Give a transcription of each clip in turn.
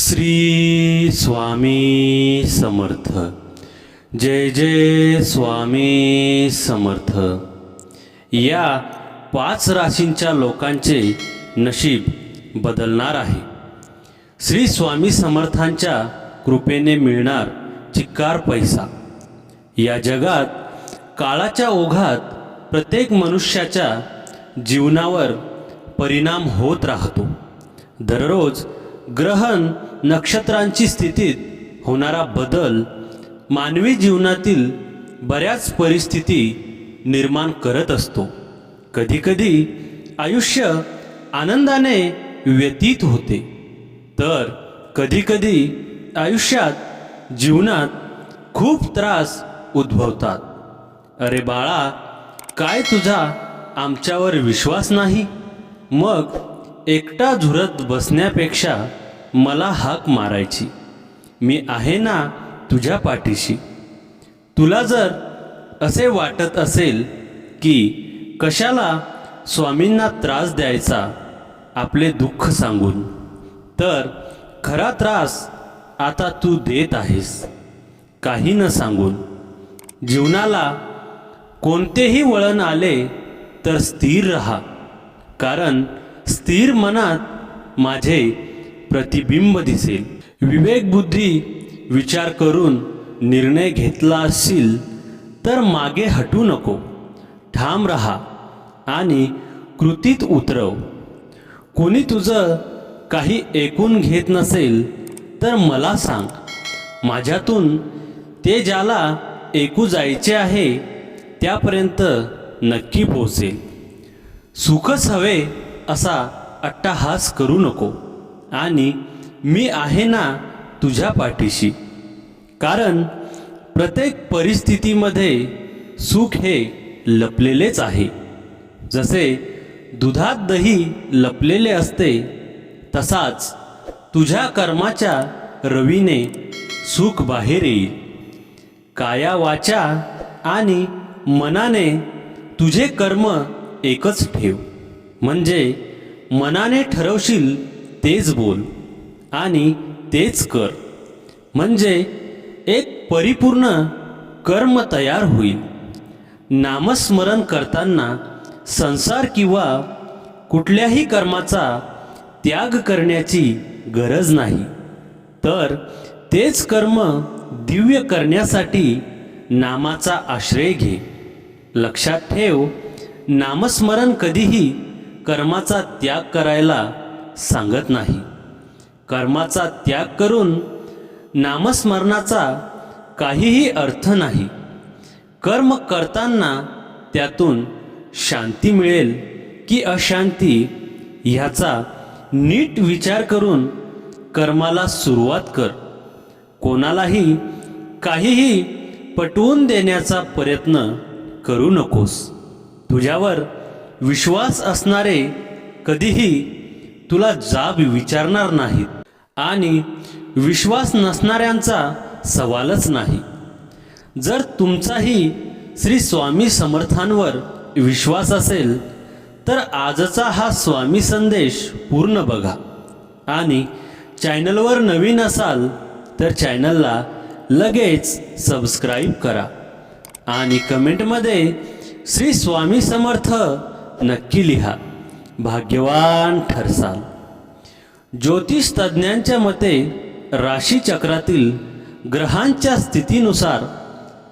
श्री स्वामी समर्थ. जय जय स्वामी समर्थ. या पाच राशींच्या लोकांचे नशीब बदलणार आहे. श्री स्वामी समर्थांच्या कृपेने मिळणार चिक्कार पैसा. या जगात काळाच्या ओघात प्रत्येक मनुष्याच्या जीवनावर परिणाम होत राहतो. दररोज ग्रहण नक्षत्रांची स्थितीत होणारा बदल मानवी जीवनातील बऱ्याच परिस्थिती निर्माण करत असतो. कधीकधी आयुष्य आनंदाने व्यतीत होते. तर कधीकधी आयुष्यात जीवनात खूप त्रास उद्भवतात. अरे बाळा काय तुझा आमच्यावर विश्वास नाही? मग एकटा झुरत बसण्यापेक्षा मला हाक मारायची. मी आहे ना तुझ्या पाठीशी. तुला जर असे वाटत असेल की कशाला स्वामींना त्रास द्यायचा आपले दुःख सांगून तर खरा त्रास आता तू देत आहेस. काही न सांगून. जीवनाला कोणतेही वळण आले तर स्थिर रहा. कारण स्थिर मनात माझे प्रतिबिंब दिसेल. विवेकबुद्धी विचार करून निर्णय घेतला असेल तर मागे हटू नको. ठाम रहा आणि कृतीत उतरव. कोणी तुझं काही ऐकून घेत नसेल तर मला सांग. माझ्यातून ते ज्याला ऐकू जायचे आहे त्यापर्यंत नक्की पोहोचेल. सुखच हवे असा अट्टाहास करू नको. आणि मी आहे ना तुझ्या पाठीशी. कारण प्रत्येक परिस्थितीमध्ये सुख हे लपलेलेच आहे. जसे दुधात दही लपलेले असते तसाच तुझ्या कर्माच्या रवीने सुख बाहेर येईल. काया वाचा आणि मनाने तुझे कर्म एकच ठेव. म्हणजे मनाने ठरवशील तेच बोल आणि तेच कर. म्हणजे एक परिपूर्ण कर्म तयार होईल. नामस्मरण करताना संसार किंवा कुठल्याही कर्माचा त्याग करण्याची गरज नाही. तर तेच कर्म दिव्य करण्यासाठी नामाचा आश्रय घे. लक्षात ठेव नामस्मरण कधीही कर्माचा त्याग करायला सांगत नाही. कर्माचा त्याग करून नामस्मरणाचा काहीही अर्थ नाही. कर्म करताना त्यातून शांती मिळेल की अशांती ह्याचा नीट विचार करून कर्माला सुरुवात कर. कोणालाही काहीही पटवून देण्याचा प्रयत्न करू नकोस. तुझ्यावर विश्वास असणारे कधीही तुला जाब विचारणार नाहीत. आणि विश्वास नसणाऱ्यांचा सवालच नाही. जर तुमचाही श्री स्वामी समर्थांवर विश्वास असेल तर आजचा हा स्वामी संदेश पूर्ण बघा. आणि चॅनलवर नवीन असाल तर चॅनलला लगेच सबस्क्राईब करा. आणि कमेंटमध्ये श्री स्वामी समर्थ नक्की लिहा. भाग्यवान ठरसाल. ज्योतिष तज्ज्ञांच्या मते राशीचक्रातील ग्रहांच्या स्थितीनुसार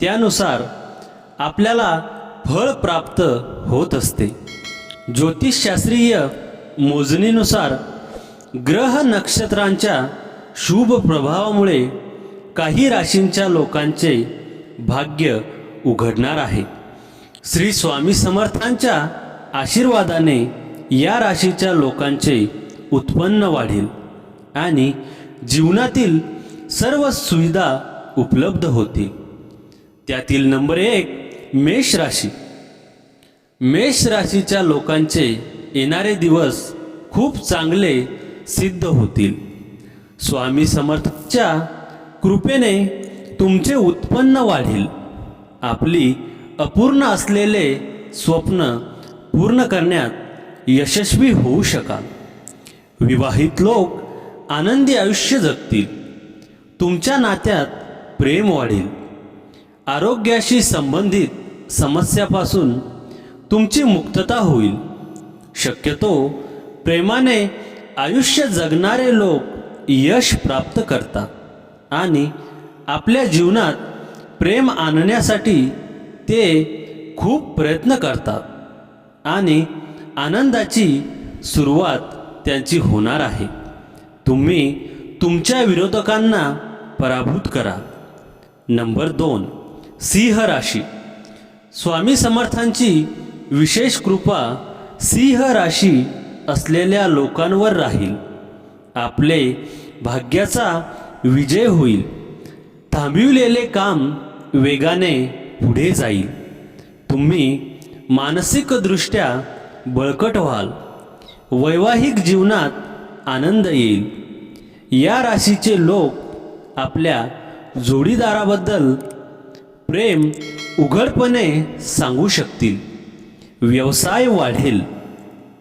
त्यानुसार आपल्याला फळ प्राप्त होत असते. ज्योतिषशास्त्रीय मोजणीनुसार ग्रह नक्षत्रांच्या शुभ प्रभावामुळे काही राशींच्या लोकांचे भाग्य उघडणार आहे. श्री स्वामी समर्थांच्या आशीर्वादाने या राशीच्या लोकांचे उत्पन्न वाढेल आणि जीवनातील सर्व सुविधा उपलब्ध होतील त्यातील नंबर एक मेष राशी. मेष राशीच्या लोकांचे येणारे दिवस खूप चांगले सिद्ध होतील. स्वामी समर्थच्या कृपेने तुमचे उत्पन्न वाढेल. आपली अपूर्ण असलेले स्वप्न पूर्ण करण्यात यशस्वी होऊ शकाल. विवाहित लोक आनंदी आयुष्य जगतील. तुमच्या नात्यात प्रेम वाढेल. आरोग्याशी संबंधित समस्यापासून तुमची मुक्तता होईल. शक्यतो प्रेमाने आयुष्य जगणारे लोक यश प्राप्त करतात आणि आपल्या जीवनात प्रेम आणण्यासाठी ते खूप प्रयत्न करतात आणि आनंदाची सुरुवात त्यांची होणार आहे. तुम्ही तुमच्या विरोधकांना पराभूत करा. नंबर दोन सिंह राशी. स्वामी समर्थांची विशेष कृपा सिंह राशी असलेल्या लोकांवर राहील. आपले भाग्याचा विजय होईल. थांबविलेले काम वेगाने पुढे जाईल. तुम्ही मानसिकदृष्ट्या बळकट व्हाल. वैवाहिक जीवनात आनंद येईल. या राशीचे लोक आपल्या जोडीदाराबद्दल प्रेम उघडपणे सांगू शकतील. व्यवसाय वाढेल.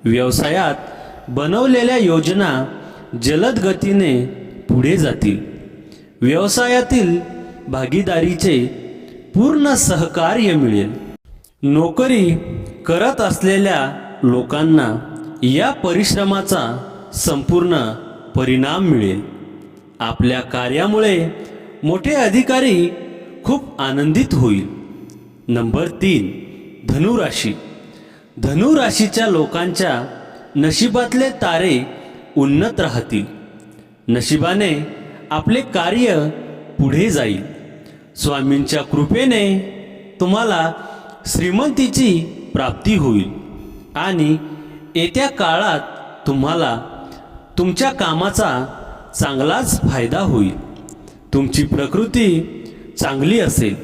व्यवसायात बनवलेल्या योजना जलद गतीने पुढे जातील. व्यवसायातील भागीदारीचे पूर्ण सहकार्य मिळेल. नोकरी करत असलेल्या लोकांना या परिश्रमाचा संपूर्ण परिणाम मिळेल. आपल्या कार्यामुळे मोठे अधिकारी खूप आनंदित होईल. नंबर तीन धनुराशी. धनुराशीच्या लोकांच्या नशिबातले तारे उन्नत राहतील. नशिबाने आपले कार्य पुढे जाईल. स्वामींच्या कृपेने तुम्हाला श्रीमंतीची प्राप्ती होईल. आणि येत्या काळात तुम्हाला तुमच्या कामाचा चांगलाच फायदा होईल. तुमची प्रकृती चांगली असेल.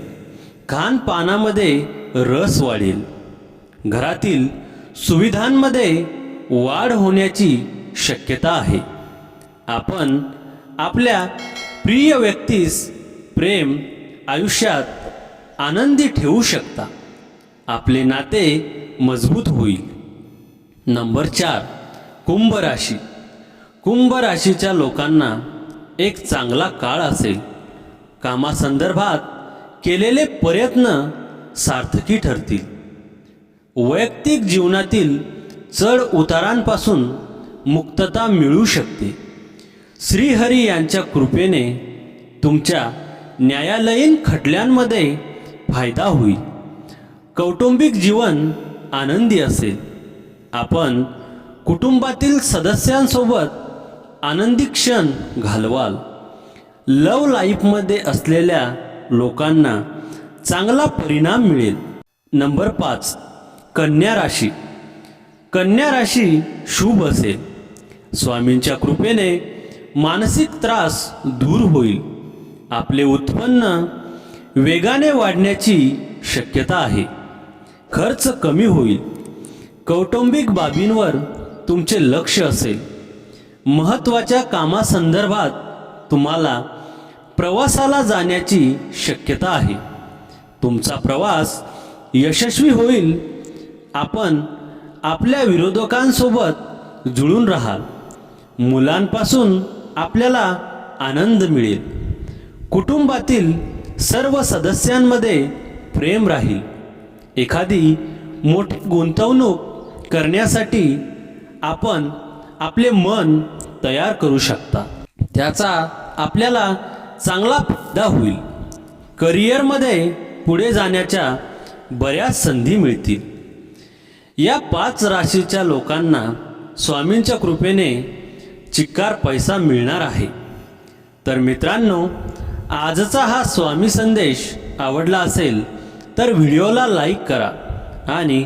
खानपानामध्ये रस वाढेल. घरातील सुविधांमध्ये वाढ होण्याची शक्यता आहे. आपण आपल्या प्रिय व्यक्तीस प्रेम आयुष्यात आनंदी ठेवू शकता. आपले नाते मजबूत होईल. नंबर चार कुंभ राशी. कुंभ राशीच्या लोकांना एक चांगला काळ असेल. कामासंदर्भात केलेले प्रयत्न सार्थकी ठरतील. वैयक्तिक जीवनातील चढ उतारांपासून मुक्तता मिळू शकते. श्रीहरी यांच्या कृपेने तुमच्या न्यायालयीन खटल्यांमध्ये फायदा होईल. कौटुंबिक जीवन आनंदी असेल. आपण कुटुंबातील सदस्यांसोबत आनंदी क्षण घालवाल. लव लाईफमध्ये असलेल्या लोकांना चांगला परिणाम मिळेल. नंबर पाच कन्या राशी. कन्या राशी शुभ असेल. स्वामींच्या कृपेने मानसिक त्रास दूर होईल. आपले उत्पन्न वेगाने वाढण्याची शक्यता आहे. खर्च कमी होईल. कौटुंबिक बाबींवर तुमचे लक्ष असेल. महत्त्वाच्या कामासंदर्भात तुम्हाला प्रवासाला जाण्याची शक्यता आहे. तुमचा प्रवास यशस्वी होईल. आपण आपल्या विरोधकांसोबत जुळून राहाल. मुलांपासून आपल्याला आनंद मिळेल. कुटुंबातील सर्व सदस्यांमध्ये प्रेम राहील. एखादी मोठी गुंतवणूक करण्यासाठी आपण आपले मन तयार करू शकता. त्याचा आपल्याला चांगला फायदा होईल. करिअरमध्ये पुढे जाण्याच्या बऱ्याच संधी मिळतील. या पाच राशीच्या लोकांना स्वामींच्या कृपेने चिक्कार पैसा मिळणार आहे. तर मित्रांनो आजचा हा स्वामी संदेश आवडला असेल तर व्हिडिओला लाईक करा आणि